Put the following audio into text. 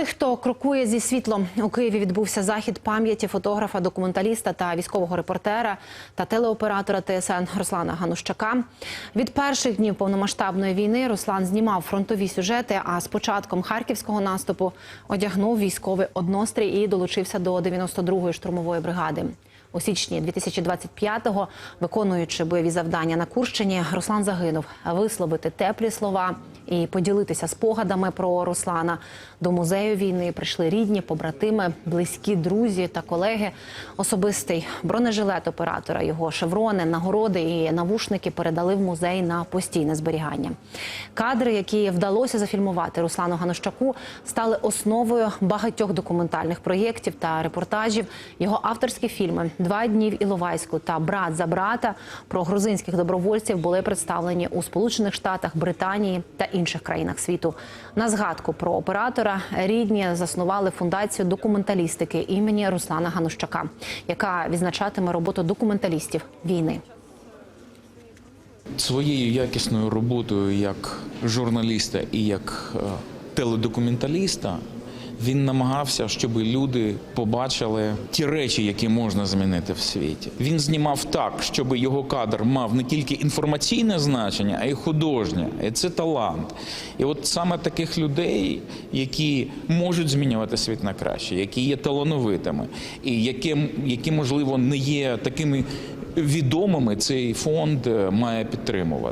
Той, хто крокує зі світлом у Києві, відбувся захід пам'яті фотографа, документаліста та військового репортера та телеоператора ТСН Руслана Ганущака. Від перших днів повномасштабної війни Руслан знімав фронтові сюжети. А з початком харківського наступу одягнув військовий однострій і долучився до 92-ї штурмової бригади. У січні 2025-го, виконуючи бойові завдання на Курщині, Руслан загинув. Висловити теплі слова і поділитися спогадами про Руслана. До музею війни прийшли рідні, побратими, близькі друзі та колеги. Особистий бронежилет оператора, його шеврони, нагороди і навушники передали в музей на постійне зберігання. Кадри, які вдалося зафільмувати Руслану Ганущаку, стали основою багатьох документальних проєктів та репортажів. Його авторські фільми Два дні в Іловайську та Брат за брата про грузинських добровольців були представлені у Сполучених Штатах, Британії та інших країнах світу. На згадку про оператора рідні заснували фундацію документалістики імені Руслана Ганущака, яка відзначатиме роботу документалістів війни. своєю якісною роботою як журналіста і як е, теледокументаліста він намагався, щоб люди побачили ті речі, які можна змінити в світі. Він знімав так, щоб його кадр мав не тільки інформаційне значення, а й художнє. І це талант. І от саме таких людей, які можуть змінювати світ на краще, які є талановитими, і які, які можливо не є такими відомими, цей фонд е, має підтримувати.